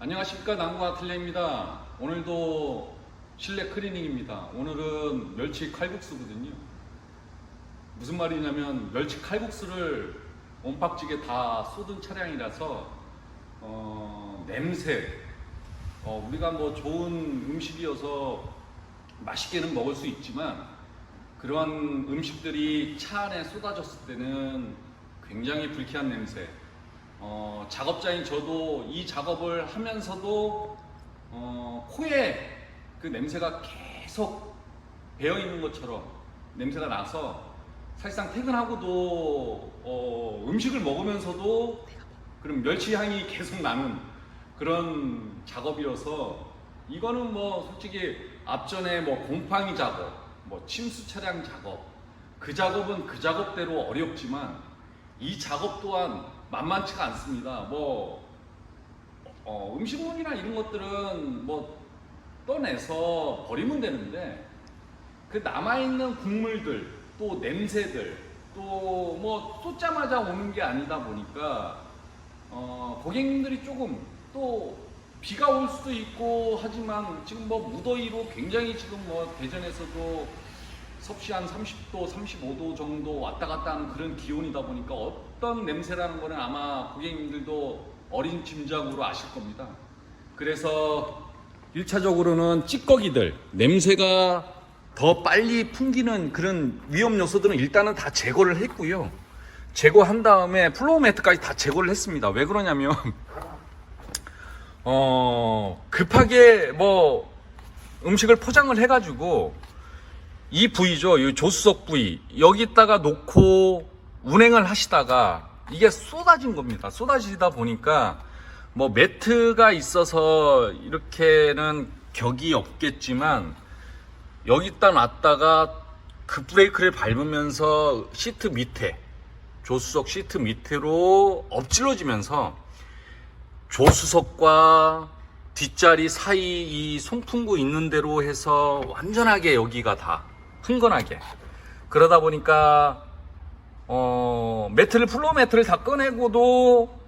안녕하십니까 남구 아틀레입니다. 오늘도 실내 클리닝입니다. 오늘은 멸치 칼국수거든요. 무슨 말이냐면 멸치 칼국수를 온박지게 다 쏟은 차량이라서 어, 냄새 어, 우리가 뭐 좋은 음식이어서 맛있게는 먹을 수 있지만 그러한 음식들이 차 안에 쏟아졌을 때는 굉장히 불쾌한 냄새 어, 작업자인 저도 이 작업을 하면서도 어, 코에 그 냄새가 계속 배어 있는 것처럼 냄새가 나서 사실상 퇴근하고도 어, 음식을 먹으면서도 그런 멸치 향이 계속 나는 그런 작업이어서 이거는 뭐 솔직히 앞전에 뭐 곰팡이 작업, 뭐 침수 차량 작업 그 작업은 그 작업대로 어렵지만 이 작업 또한 만만치가 않습니다. 뭐 어, 음식물이나 이런 것들은 뭐 떠내서 버리면 되는데 그 남아 있는 국물들 또 냄새들 또 뭐 쏟자마자 오는 게 아니다 보니까 어, 고객님들이 조금 또 비가 올 수도 있고 하지만 지금 뭐 무더위로 굉장히 지금 뭐 대전에서도 섭씨 한 30도, 35도 정도 왔다 갔다 하는 그런 기온이다 보니까 어 떤 냄새라는 거는 아마 고객님들도 어린 짐작으로 아실 겁니다. 그래서 1차적으로는 찌꺼기들, 냄새가 더 빨리 풍기는 그런 위험 요소들은 일단은 다 제거를 했고요. 제거한 다음에 플로우 매트까지 다 제거를 했습니다. 왜 그러냐면 어 급하게 뭐 음식을 포장을 해가지고 이 부위죠, 이 조수석 부위 여기다가 놓고 운행을 하시다가 이게 쏟아진 겁니다. 쏟아지다 보니까 뭐 매트가 있어서 이렇게는 격이 없겠지만 여기다 놨다가 그 브레이크를 밟으면서 시트 밑에 조수석 시트 밑으로 엎질러지면서 조수석과 뒷자리 사이 이 송풍구 있는 대로 해서 완전하게 여기가 다 흥건하게 그러다 보니까 어 매트를 플로어 매트를 다 꺼내고도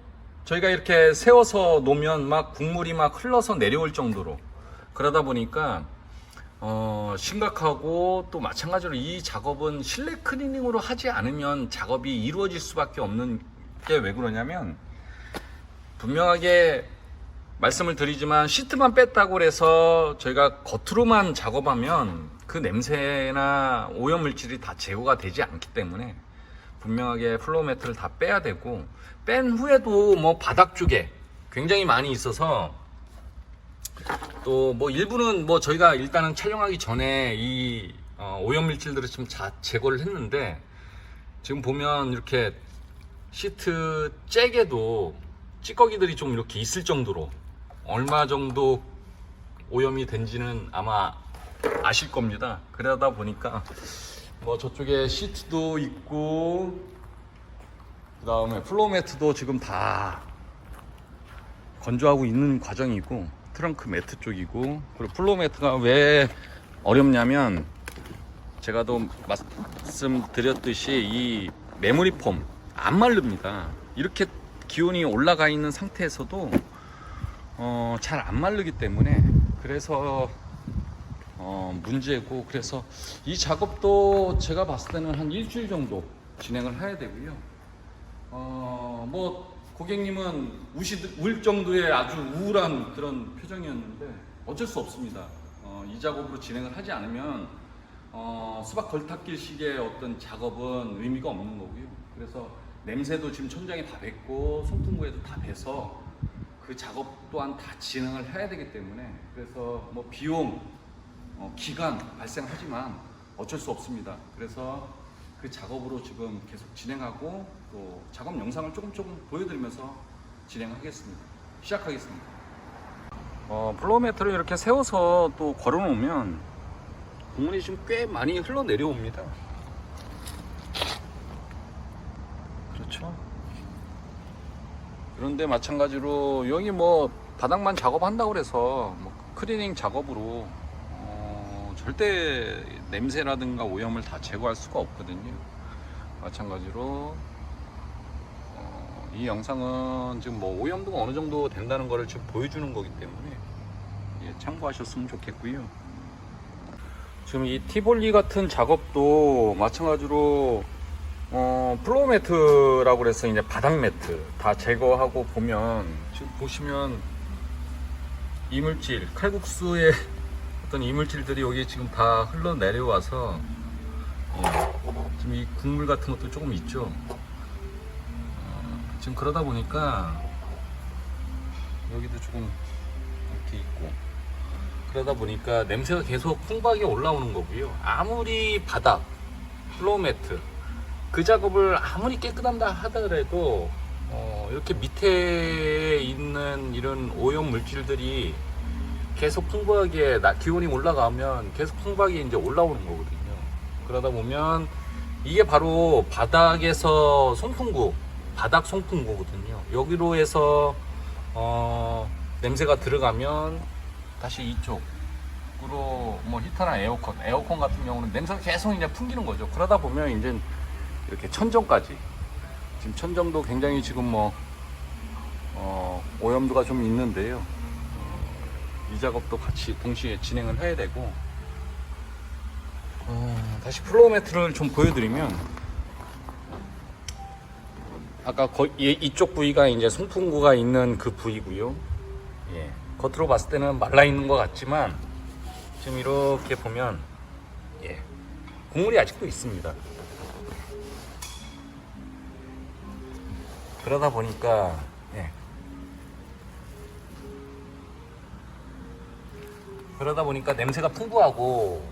저희가 이렇게 세워서 놓으면 막 국물이 막 흘러서 내려올 정도로 그러다 보니까 어, 심각하고 또 마찬가지로 이 작업은 실내 클리닝으로 하지 않으면 작업이 이루어질 수밖에 없는 게 왜 그러냐면 분명하게 말씀을 드리지만 시트만 뺐다고 해서 저희가 겉으로만 작업하면 그 냄새나 오염물질이 다 제거가 되지 않기 때문에 분명하게 플로우 매트를 다 빼야 되고 뺀 후에도 뭐 바닥 쪽에 굉장히 많이 있어서 또 뭐 일부는 뭐 저희가 일단은 촬영하기 전에 이 어, 오염 물질들을 좀 자, 제거를 했는데 지금 보면 이렇게 시트 잭에도 찌꺼기들이 좀 이렇게 있을 정도로 얼마 정도 오염이 된지는 아마 아실 겁니다. 그러다 보니까 뭐 저쪽에 시트도 있고 그 다음에 플로우 매트도 지금 다 건조하고 있는 과정이고 트렁크 매트 쪽이고 그리고 플로우 매트가 왜 어렵냐면 제가 또 말씀드렸듯이 이 메모리 폼안 마릅니다. 이렇게 기온이 올라가 있는 상태에서도 어, 잘안 마르기 때문에 그래서 어, 문제고 그래서 이 작업도 제가 봤을 때는 한 일주일 정도 진행을 해야 되고요. 어, 뭐 고객님은 우시, 울 정도의 아주 우울한 그런 표정이었는데 어쩔 수 없습니다. 어, 이 작업으로 진행을 하지 않으면 어, 수박 걸탁길식의 어떤 작업은 의미가 없는 거고요. 그래서 냄새도 지금 천장에 다 뱉고 송풍구에도 다 배서 그 작업 또한 다 진행을 해야 되기 때문에 그래서 뭐 비용, 어, 기간 발생하지만 어쩔 수 없습니다. 그래서 그 작업으로 지금 계속 진행하고 또 작업 영상을 조금 조금 보여드리면서 진행하겠습니다. 시작하겠습니다. 어, 플로우 매트를 이렇게 세워서 또 걸어놓으면 국물이 지금 꽤 많이 흘러 내려옵니다. 그렇죠. 그런데 마찬가지로 여기 뭐 바닥만 작업한다고 그래서 뭐 클리닝 작업으로 어, 절대 냄새라든가 오염을 다 제거할 수가 없거든요. 마찬가지로 어, 이 영상은 지금 뭐 오염도가 어느 정도 된다는 거를 지금 보여주는 거기 때문에 예, 참고하셨으면 좋겠고요. 지금 이 티볼리 같은 작업도 마찬가지로 어, 플로우 매트라고 그래서 이제 바닥 매트 다 제거하고 보면 지금 보시면 이물질 칼국수의 어떤 이물질들이 여기 지금 다 흘러 내려와서 예, 지금 이 국물 같은 것도 조금 있죠. 어, 지금 그러다 보니까 여기도 조금 이렇게 있고 그러다 보니까 냄새가 계속 풍부하게 올라오는 거고요. 아무리 바닥, 플로우 매트 그 작업을 아무리 깨끗한다 하더라도 어, 이렇게 밑에 있는 이런 오염 물질들이 계속 풍부하게 나- 기온이 올라가면 계속 풍부하게 이제 올라오는 거거든요. 그러다 보면 이게 바로 바닥에서 송풍구, 바닥 송풍구거든요. 여기로 해서 어, 냄새가 들어가면 다시 이쪽으로 뭐 히터나 에어컨, 에어컨 같은 경우는 냄새가 계속 이제 풍기는 거죠. 그러다 보면 이제 이렇게 천정까지 지금 천정도 굉장히 지금 뭐 어, 오염도가 좀 있는데요. 어, 이 작업도 같이 동시에 진행을 해야 되고 어, 다시 플로우 매트를 좀 보여드리면 아까 거, 이, 이쪽 부위가 이제 송풍구가 있는 그 부위고요. 예, 겉으로 봤을 때는 말라 있는 것 같지만 지금 이렇게 보면 예, 국물이 아직도 있습니다. 그러다 보니까 예. 그러다 보니까 냄새가 풍부하고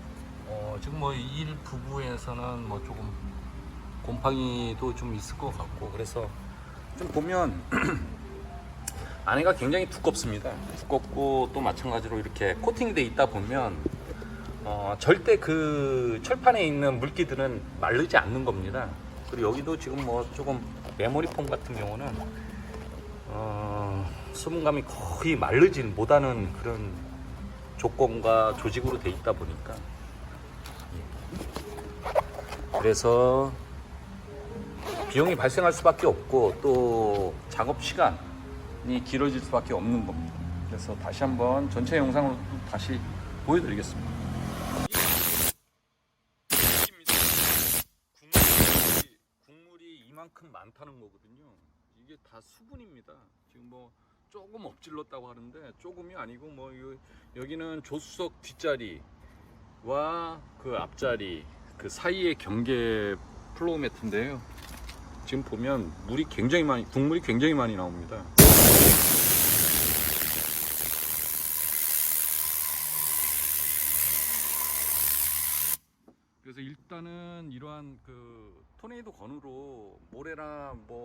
어, 지금 뭐 일 부부에서는 뭐 조금 곰팡이도 좀 있을 것 같고 그래서 좀 보면 안에가 굉장히 두껍습니다. 두껍고 또 마찬가지로 이렇게 코팅돼 있다 보면 어, 절대 그 철판에 있는 물기들은 마르지 않는 겁니다. 그리고 여기도 지금 뭐 조금 메모리 폼 같은 경우는 어, 수분감이 거의 마르진 못하는 그런 조건과 조직으로 돼 있다 보니까 예. 그래서 비용이 발생할 수밖에 없고 또 작업 시간이 길어질 수밖에 없는 겁니다. 그래서 다시 한번 전체 영상으로 다시 보여드리겠습니다. 국물이, 국물이 이만큼 많다는 거거든요. 이게 다 수분입니다. 지금 뭐 조금 엎질렀다고 하는데 조금이 아니고 뭐 요- 여기는 조수석 뒷자리와 그 앞자리 그 사이의 경계 플로우 매트인데요. 지금 보면 물이 굉장히 많이 국물이 굉장히 많이 나옵니다. 그래서 일단은 이러한 그 토네이도 건으로 모래나 뭐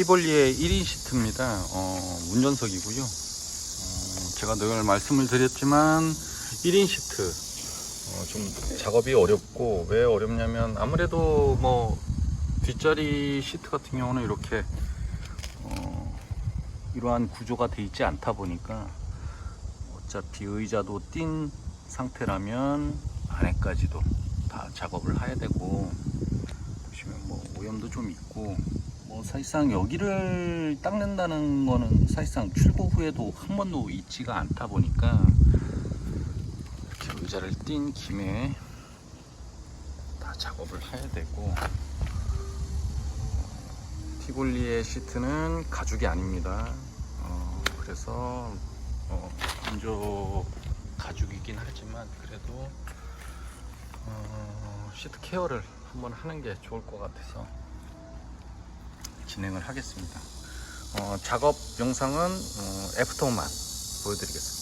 티볼리의 1인 시트입니다. 어, 운전석이고요. 어, 제가 늘 말씀을 드렸지만 1인 시트 어, 좀 작업이 어렵고 왜 어렵냐면 아무래도 뭐 뒷자리 시트 같은 경우는 이렇게 어, 이러한 구조가 돼 있지 않다 보니까 어차피 의자도 띈 상태라면 안에까지도 다 작업을 해야 되고 보시면 뭐 오염도 좀 있고 뭐 사실상 여기를 닦는다는 거는 사실상 출고 후에도 한 번도 있지가 않다 보니까 이렇게 의자를 띈 김에 다 작업을 해야 되고 티볼리의 시트는 가죽이 아닙니다. 어, 그래서 어, 건조 가죽이긴 하지만 그래도 어, 시트 케어를 한번 하는 게 좋을 것 같아서 진행을 하겠습니다. 어, 작업 영상은 어, 애프터만 보여드리겠습니다.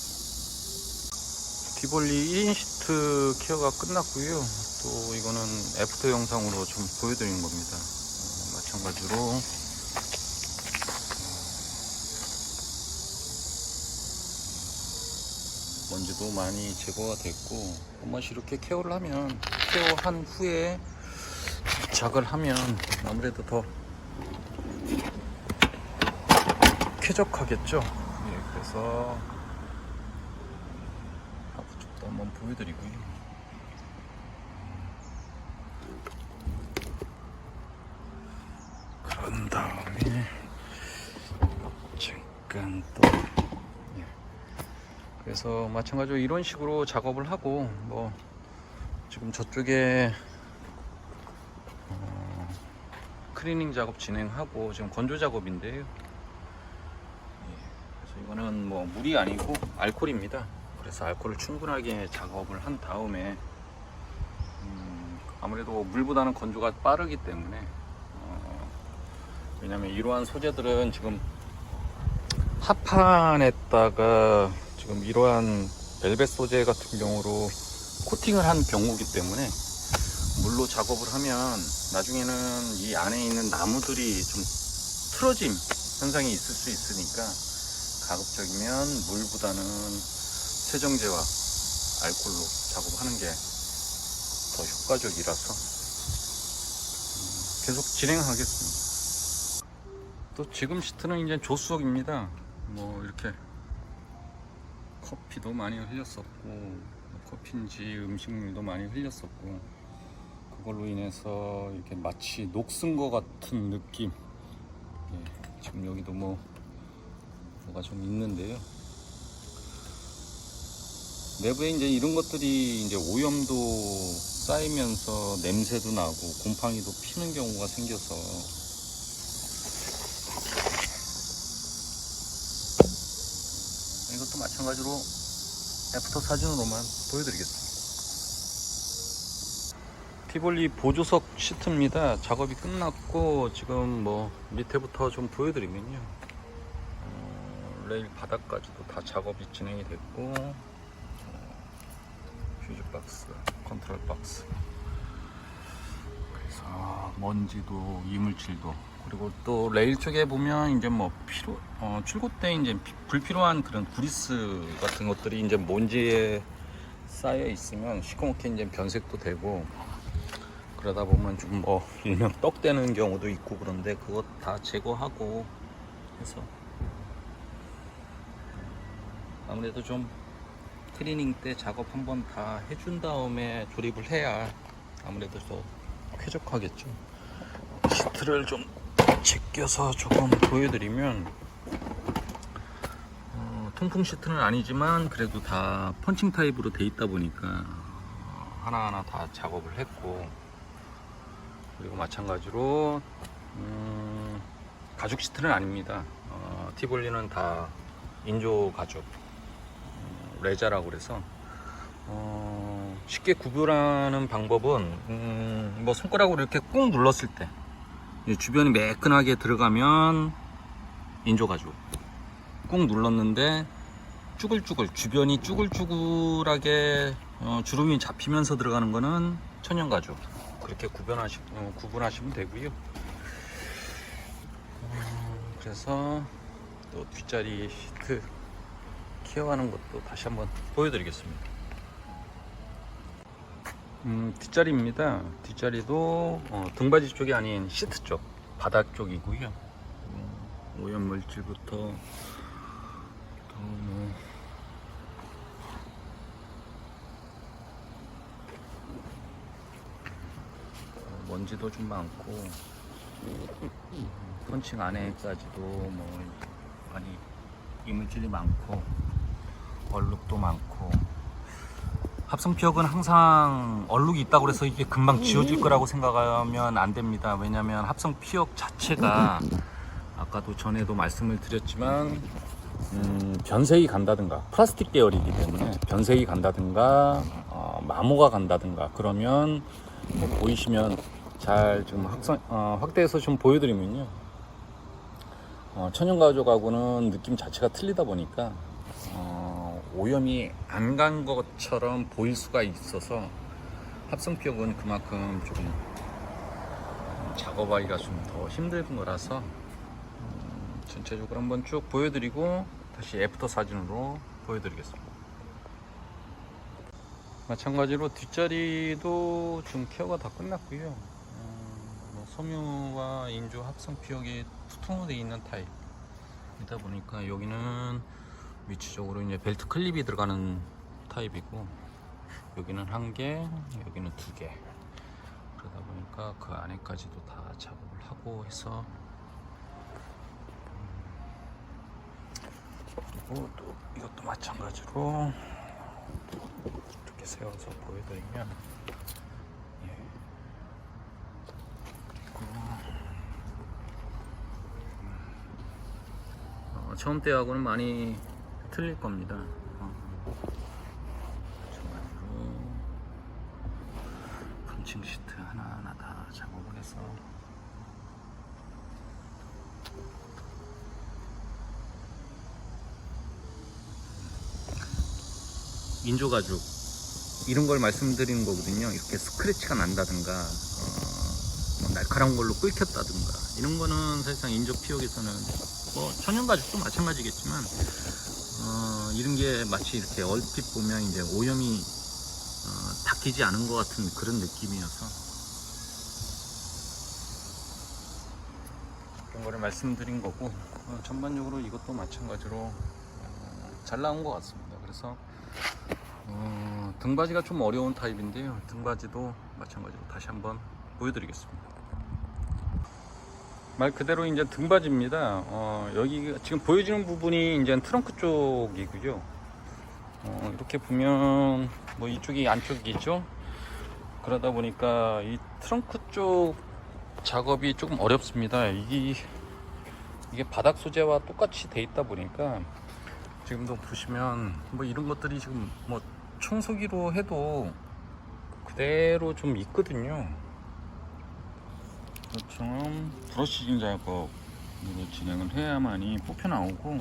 디볼리 1인 시트 케어가 끝났고요. 또 이거는 애프터 영상으로 좀 보여드리는 겁니다. 어, 마찬가지로 먼지도 많이 제거가 됐고 한 번씩 이렇게 케어를 하면 케어한 후에 작을 하면 아무래도 더 쾌적하겠죠. 예, 그래서 앞쪽도 한번 보여드리고요. 그런 다음에 잠깐 또 예. 그래서 마찬가지로 이런 식으로 작업을 하고 뭐 지금 저쪽에 어, 클리닝 작업 진행하고 지금 건조 작업인데요. 예, 그래서 이거는 뭐 물이 아니고 알코올입니다. 그래서 알코올을 충분하게 작업을 한 다음에 음, 아무래도 물보다는 건조가 빠르기 때문에 어, 왜냐면 이러한 소재들은 지금 합판에다가 지금 이러한 벨벳 소재 같은 경우로 코팅을 한 경우기 때문에 물로 작업을 하면 나중에는 이 안에 있는 나무들이 좀 틀어짐 현상이 있을 수 있으니까 가급적이면 물보다는 세정제와 알콜로 작업하는 게 더 효과적이라서 음, 계속 진행하겠습니다. 또 지금 시트는 이제 조수석입니다. 뭐 이렇게 커피도 많이 흘렸었고 뭐 커피인지 음식물도 많이 흘렸었고 그걸로 인해서 이렇게 마치 녹슨 것 같은 느낌. 예, 지금 여기도 뭐 뭐가 좀 있는데요. 내부에 이제 이런 것들이 이제 오염도 쌓이면서 냄새도 나고 곰팡이도 피는 경우가 생겨서 이것도 마찬가지로 애프터 사진으로만 보여드리겠습니다. 티볼리 보조석 시트입니다. 작업이 끝났고 지금 뭐 밑에부터 좀 보여드리면요. 어, 레일 바닥까지도 다 작업이 진행이 됐고 어, 퓨즈 박스, 컨트롤 박스. 그래서 먼지도 이물질도 그리고 또 레일 쪽에 보면 이제 뭐 필요 어, 출고 때 이제 피- 불필요한 그런 구리스 같은 것들이 이제 먼지에 쌓여 있으면 시커멓게 이제 변색도 되고 그러다 보면 좀 뭐 일명 떡 되는 경우도 있고 그런데 그것 다 제거하고 해서 아무래도 좀 클리닝 때 작업 한번 다 해준 다음에 조립을 해야 아무래도 더 쾌적하겠죠. 시트를 좀 제껴서 조금 보여드리면 어, 통풍 시트는 아니지만 그래도 다 펀칭 타입으로 돼 있다 보니까 어, 하나하나 다 작업을 했고 그리고 마찬가지로 음, 가죽 시트는 아닙니다. 어, 티볼리는 다 인조 가죽 어, 레자라고 그래서 어, 쉽게 구별하는 방법은 음, 뭐 손가락으로 이렇게 꾹 눌렀을 때이 주변이 매끈하게 들어가면 인조 가죽 꾹 눌렀는데 쭈글쭈글 주변이 쭈글쭈글하게 어, 주름이 잡히면서 들어가는 거는 천연 가죽 그렇게 구분하시, 어, 구분하시면 되고요. 어, 그래서 또 뒷자리 시트 케어하는 것도 다시 한번 보여드리겠습니다. 음, 뒷자리입니다. 뒷자리도 어, 등받이 쪽이 아닌 시트 쪽, 바닥 쪽이고요. 음, 오염 물질부터 또 뭐, 먼지도 좀 많고 음, 펀칭 안에까지도 뭐 많이 이물질이 많고 얼룩도 많고 합성피혁은 항상 얼룩이 있다고 해서 이게 금방 지워질 거라고 생각하면 안 됩니다. 왜냐하면 합성피혁 자체가 아까도 전에도 말씀을 드렸지만 음, 변색이 간다든가 플라스틱 계열이기 때문에 변색이 간다든가 어, 마모가 간다든가 그러면 뭐 보이시면 잘 지금 확산, 어, 확대해서 좀 보여드리면요 어, 천연 가죽하고는 느낌 자체가 틀리다 보니까 어, 오염이 안 간 것처럼 보일 수가 있어서 합성피혁은 그만큼 조금 작업하기가 좀 더 힘든 거라서 음, 전체적으로 한번 쭉 보여드리고 다시 애프터 사진으로 보여드리겠습니다. 마찬가지로 뒷자리도 좀 케어가 다 끝났고요. 섬유와 인조 합성 피혁이 투통되어 있는 타입이다 보니까 여기는 위치적으로 이제 벨트 클립이 들어가는 타입이고 여기는 한 개, 여기는 두 개. 그러다 보니까 그 안에까지도 다 작업을 하고 해서 그리고 또 이것도 마찬가지로 이렇게 세워서 보여드리면 예. 그리고 어, 처음 때하고는 많이 틀릴 겁니다. 어. 펀칭 시트 하나하나 다 작업을 해서 인조 가죽 이런 걸 말씀드리는 거거든요. 이렇게 스크래치가 난다든가 어, 뭐 날카로운 걸로 끓혔다든가 이런 거는 사실상 인조 피혁에서는 뭐 천연 가죽도 마찬가지겠지만 어, 이런 게 마치 이렇게 얼핏 보면 이제 오염이 어, 닦이지 않은 것 같은 그런 느낌이어서 그런 거를 말씀드린 거고 어, 전반적으로 이것도 마찬가지로 어, 잘 나온 것 같습니다. 그래서 어, 등받이가 좀 어려운 타입인데요. 등받이도 마찬가지로 다시 한번 보여드리겠습니다. 말 그대로 이제 등받이입니다. 어, 여기 지금 보여지는 부분이 이제 트렁크 쪽이고요. 어, 이렇게 보면 뭐 이쪽이 안쪽이죠. 그러다 보니까 이 트렁크 쪽 작업이 조금 어렵습니다. 이게 이게 바닥 소재와 똑같이 돼 있다 보니까 지금도 보시면 뭐 이런 것들이 지금 뭐 청소기로 해도 그대로 좀 있거든요. 그처럼 브러쉬징 작업으로 진행을 해야만이 뽑혀 나오고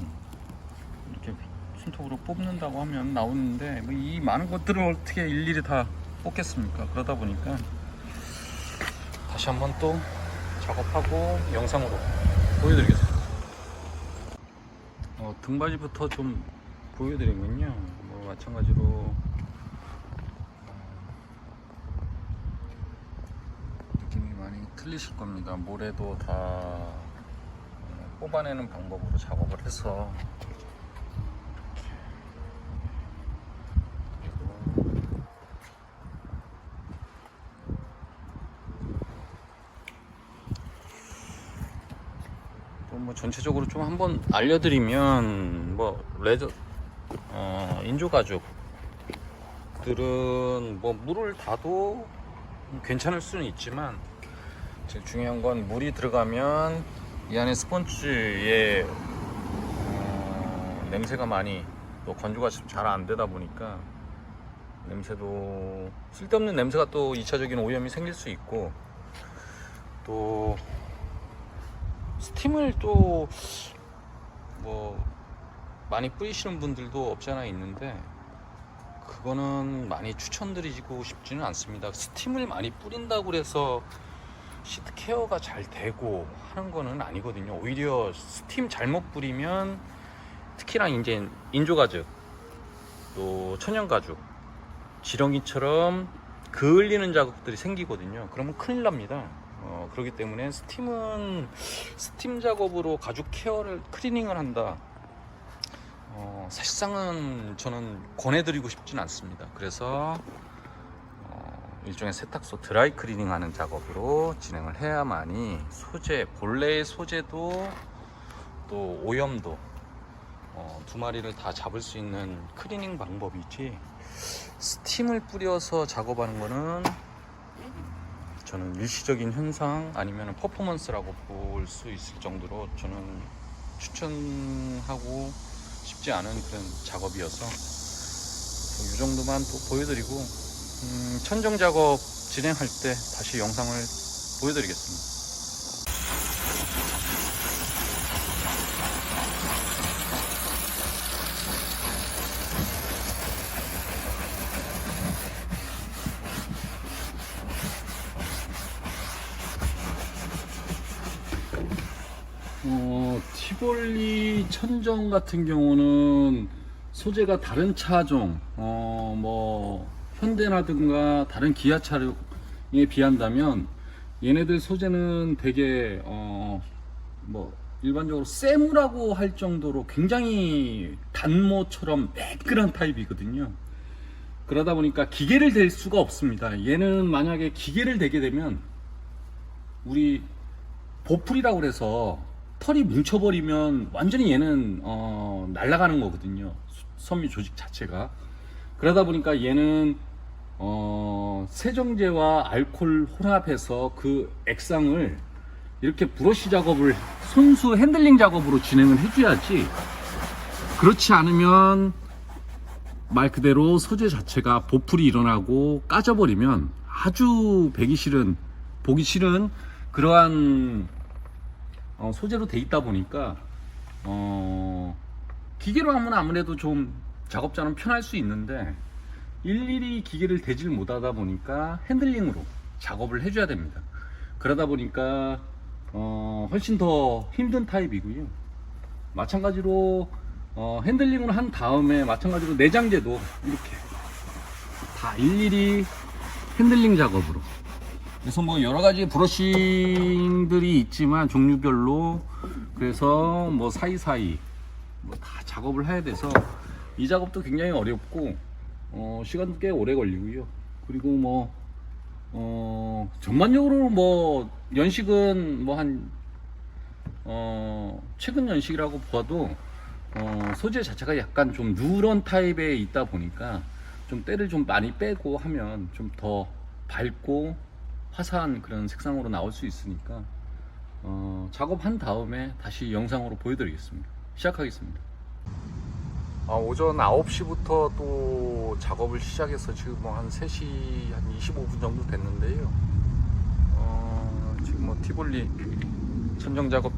이렇게 손톱으로 뽑는다고 하면 나오는데 뭐 이 많은 것들을 어떻게 일일이 다 뽑겠습니까? 그러다 보니까 다시 한번 또 작업하고 영상으로 보여드리겠습니다. 어, 등받이부터 좀 보여드리면요. 뭐 마찬가지로 느낌이 많이 틀리실 겁니다. 모래도 다 어, 뽑아내는 방법으로 작업을 해서 뭐 전체적으로 좀 한번 알려드리면 뭐 레저 어, 인조 가죽들은 뭐 물을 다도 괜찮을 수는 있지만 제일 중요한 건 물이 들어가면 이 안에 스펀지에 어, 냄새가 많이 또 건조가 잘 안 되다 보니까 냄새도 쓸데없는 냄새가 또 2차적인 오염이 생길 수 있고 또 스팀을 또 뭐 많이 뿌리시는 분들도 없지 않아 있는데 그거는 많이 추천드리고 싶지는 않습니다. 스팀을 많이 뿌린다고 해서 시트 케어가 잘 되고 하는 거는 아니거든요. 오히려 스팀 잘못 뿌리면 특히나 이제 인조 가죽 또 천연 가죽 지렁이처럼 그을리는 작업들이 생기거든요. 그러면 큰일 납니다. 어, 그렇기 때문에 스팀은 스팀 작업으로 가죽 케어를 클리닝을 한다. 어, 사실상은 저는 권해드리고 싶진 않습니다. 그래서 어, 일종의 세탁소 드라이 클리닝 하는 작업으로 진행을 해야만이 소재, 본래의 소재도 또 오염도 어, 두 마리를 다 잡을 수 있는 클리닝 방법이지. 스팀을 뿌려서 작업하는 거는 저는 일시적인 현상 아니면 퍼포먼스라고 볼 수 있을 정도로 저는 추천하고 싶지 않은 그런 작업이어서 이 정도만 또 보여드리고 음, 천정 작업 진행할 때 다시 영상을 보여드리겠습니다. 어, 티볼리 천정 같은 경우는 소재가 다른 차종, 어, 뭐, 현대라든가 다른 기아 차량에 비한다면 얘네들 소재는 되게, 어, 뭐, 일반적으로 세무라고 할 정도로 굉장히 단모처럼 매끈한 타입이거든요. 그러다 보니까 기계를 댈 수가 없습니다. 얘는 만약에 기계를 대게 되면 우리 보풀이라고 그래서 털이 뭉쳐버리면 완전히 얘는 어, 날아가는 거거든요. 수- 섬유 조직 자체가. 그러다 보니까 얘는 어, 세정제와 알코올 혼합해서 그 액상을 이렇게 브러쉬 작업을 손수 핸들링 작업으로 진행을 해줘야지. 그렇지 않으면 말 그대로 소재 자체가 보풀이 일어나고 까져버리면 아주 배기 싫은 보기 싫은 그러한 어, 소재로 돼 있다 보니까 어, 기계로 하면 아무래도 좀 작업자는 편할 수 있는데 일일이 기계를 대질 못하다 보니까 핸들링으로 작업을 해줘야 됩니다. 그러다 보니까 어, 훨씬 더 힘든 타입이고요. 마찬가지로 어, 핸들링을 한 다음에 마찬가지로 내장재도 이렇게 다 일일이 핸들링 작업으로 그래서 뭐 여러 가지 브러싱들이 있지만 종류별로 그래서 뭐 사이사이 뭐 다 작업을 해야 돼서 이 작업도 굉장히 어렵고 어, 시간도 꽤 오래 걸리고요. 그리고 뭐 어, 전반적으로 뭐 연식은 뭐한 어, 최근 연식이라고 봐도 어, 소재 자체가 약간 좀 누런 타입에 있다 보니까 좀 때를 좀 많이 빼고 하면 좀 더 밝고 화사한 그런 색상으로 나올 수 있으니까 어, 작업한 다음에 다시 영상으로 보여드리겠습니다. 시작하겠습니다. 아, 오전 9시부터 또 작업을 시작해서 지금 뭐 한 3시 한 25분 정도 됐는데요. 어, 지금 뭐 티볼리 천정 작업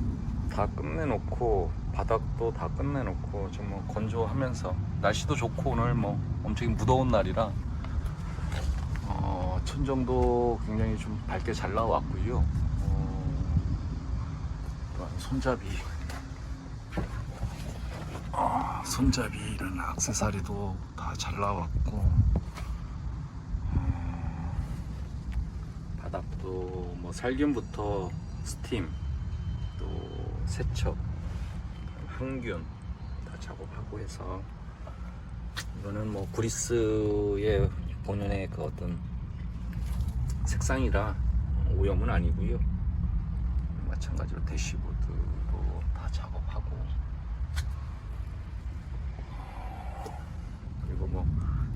다 끝내놓고 바닥도 다 끝내놓고 지금 뭐 건조하면서 날씨도 좋고 오늘 뭐 엄청 무더운 날이라 어, 천정도 굉장히 좀 밝게 잘 나왔고요. 어, 손잡이 손잡이 이런 액세서리도 다 잘 나왔고. 어, 바닥도 뭐 살균부터 스팀 또 세척 항균 다 작업하고 해서 이거는 뭐 그리스의 본연의 그 어떤 색상이라 오염은 아니고요. 마찬가지로 대시보드도 다 작업하고 그리고 뭐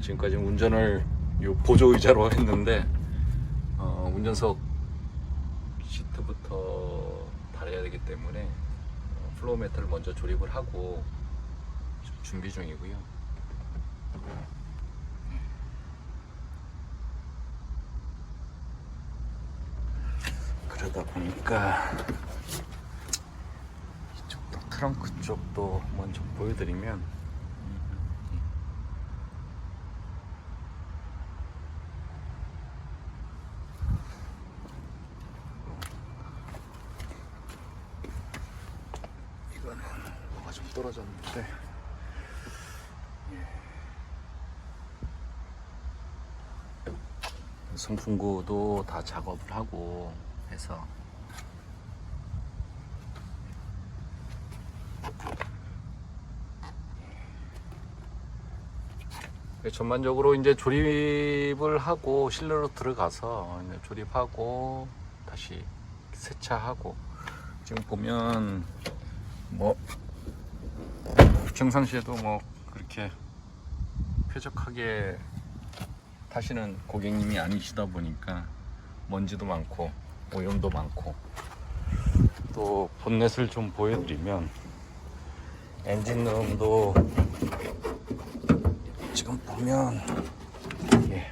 지금까지 운전을 요 보조 의자로 했는데 어, 운전석 시트부터 달아야 되기 때문에 어, 플로우 매트를 먼저 조립을 하고 준비 중이고요. 그러다 보니까 이쪽도 트렁크 쪽도 먼저 보여드리면 이거는 뭐가 좀 떨어졌는데 예. 선풍구도 다 작업을 하고 해서 예, 전반적으로 이제 조립을 하고 실내로 들어가서 조립하고 다시 세차하고 지금 보면 뭐 평상시에도 뭐 그렇게 쾌적하게 타시는 고객님이 아니시다 보니까 먼지도 많고 오염도 많고 또 본넷을 좀 보여드리면 엔진룸도 지금 보면 이게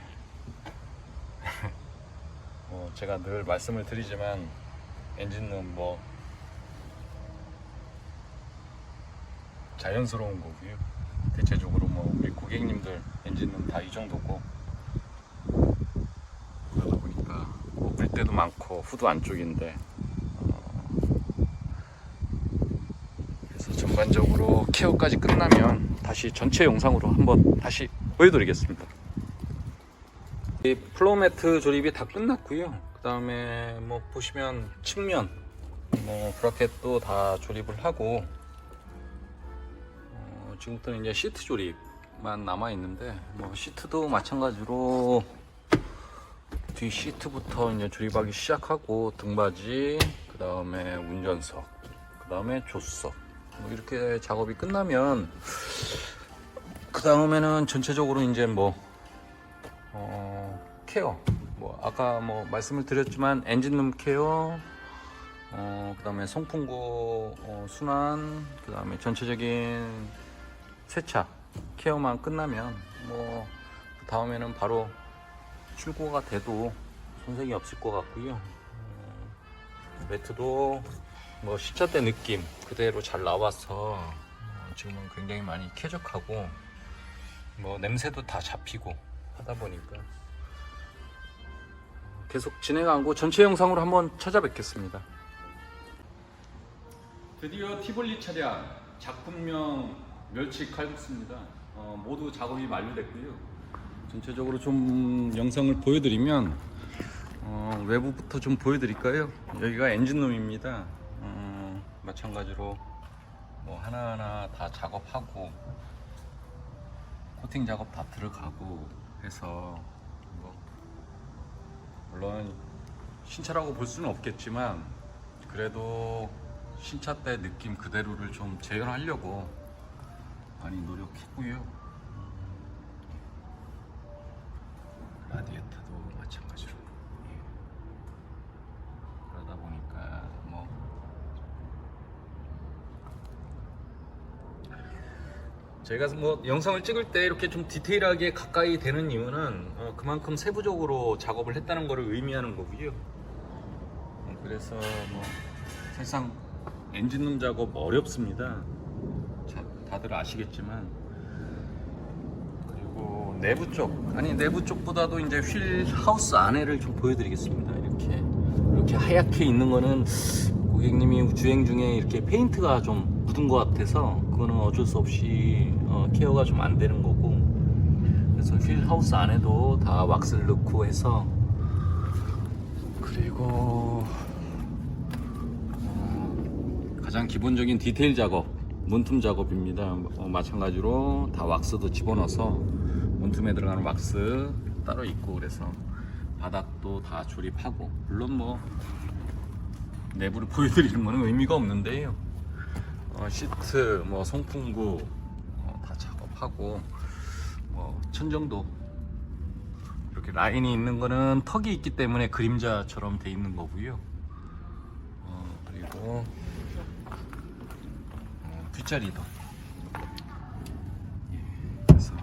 뭐 제가 늘 말씀을 드리지만 엔진룸 뭐 자연스러운 거고요. 대체적으로 뭐 우리 고객님들 엔진은 다이 정도고 그러다 보니까 뭐 물 때도 많고 후드 안쪽인데 어, 전반적으로 케어까지 끝나면 다시 전체 영상으로 한번 다시 보여드리겠습니다. 이 플로우 매트 조립이 다 끝났고요. 그 다음에 뭐 보시면 측면 뭐 브라켓도 다 조립을 하고 어, 지금부터는 이제 시트 조립만 남아 있는데 뭐 시트도 마찬가지로 뒤 시트부터 이제 조립하기 시작하고 등받이 그 다음에 운전석 그 다음에 조수석. 뭐 이렇게 작업이 끝나면 그 다음에는 전체적으로 이제 뭐 어, 케어. 뭐 아까 뭐 말씀을 드렸지만 엔진룸 케어 어, 그 다음에 송풍구 어, 순환 그 다음에 전체적인 세차 케어만 끝나면 뭐 다음에는 바로 출고가 돼도 손색이 없을 것 같고요. 어, 매트도 뭐 시차 때 느낌 그대로 잘 나와서 어, 지금은 굉장히 많이 쾌적하고 뭐 냄새도 다 잡히고 하다 보니까 어, 계속 진행하고 전체 영상으로 한번 찾아뵙겠습니다. 드디어 티볼리 차량 작품명 멸치 칼국수입니다. 어, 모두 작업이 만료됐고요. 전체적으로 좀 영상을 보여드리면 어, 외부부터 좀 보여드릴까요? 여기가 엔진룸입니다. 어, 마찬가지로 뭐 하나하나 다 작업하고 코팅 작업 다 들어가고 해서 뭐 물론 신차라고 볼 수는 없겠지만 그래도 신차 때 느낌 그대로를 좀 재현하려고 많이 노력했고요. 라디에타도 마찬가지로 예. 그러다 보니까 뭐 제가 뭐 영상을 찍을 때 이렇게 좀 디테일하게 가까이 되는 이유는 어, 그만큼 세부적으로 작업을 했다는 것을 의미하는 거고요. 어, 그래서 뭐 사실상 엔진룸 작업 어렵습니다. 자, 다들 아시겠지만 내부 쪽. 아니 내부 쪽보다도 이제 휠 하우스 안에를 좀 보여드리겠습니다. 이렇게 이렇게 하얗게 있는 거는 고객님이 주행 중에 이렇게 페인트가 좀 묻은 것 같아서 그거는 어쩔 수 없이 어, 케어가 좀 안 되는 거고. 그래서 휠 하우스 안에도 다 왁스를 넣고 해서. 그리고 어, 가장 기본적인 디테일 작업 문틈 작업입니다. 어, 마찬가지로 다 왁스도 집어넣어서 문틈에 들어가는 왁스 따로 있고 그래서 바닥도 다 조립하고. 물론 뭐 내부를 보여드리는 거는 의미가 없는데요 어, 시트 뭐 송풍구 어, 다 작업하고 뭐 천정도 이렇게 라인이 있는 거는 턱이 있기 때문에 그림자처럼 돼 있는 거고요. 어, 그리고 어, 뒷자리도 예, 그래서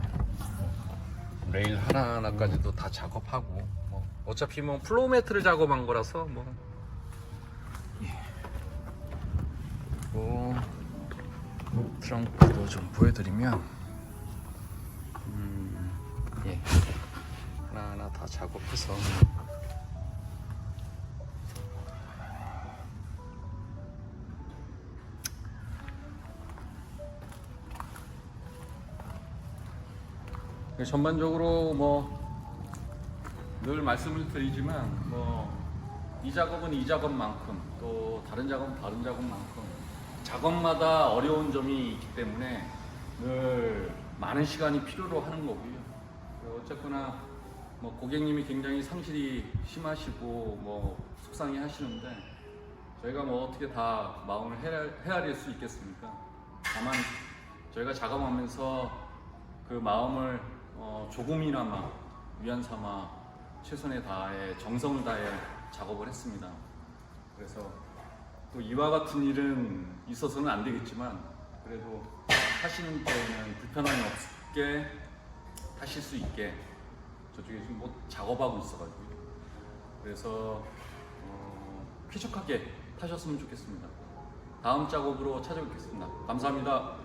레일 하나하나까지도 다 작업하고 뭐 어차피 뭐 플로우 매트를 작업한 거라서 뭐 예. 그리고 트렁크도 좀 보여드리면 음, 예. 하나하나 다 작업해서 전반적으로 뭐 늘 말씀을 드리지만 뭐 이 작업은 이 작업만큼 또 다른 작업은 다른 작업만큼 작업마다 어려운 점이 있기 때문에 늘 많은 시간이 필요로 하는 거고요. 어쨌거나 뭐 고객님이 굉장히 상실이 심하시고 뭐 속상해 하시는데 저희가 뭐 어떻게 다 마음을 헤아- 헤아릴 수 있겠습니까? 다만 저희가 작업하면서 그 마음을 어, 조금이나마 위안 삼아 최선의 다해 정성을 다해 작업을 했습니다. 그래서 또 이와 같은 일은 있어서는 안 되겠지만 그래도 하시는 데에는 불편함이 없게 하실 수 있게 저쪽에 지금 뭐 작업하고 있어가지고 그래서 어, 쾌적하게 타셨으면 좋겠습니다. 다음 작업으로 찾아뵙겠습니다. 감사합니다.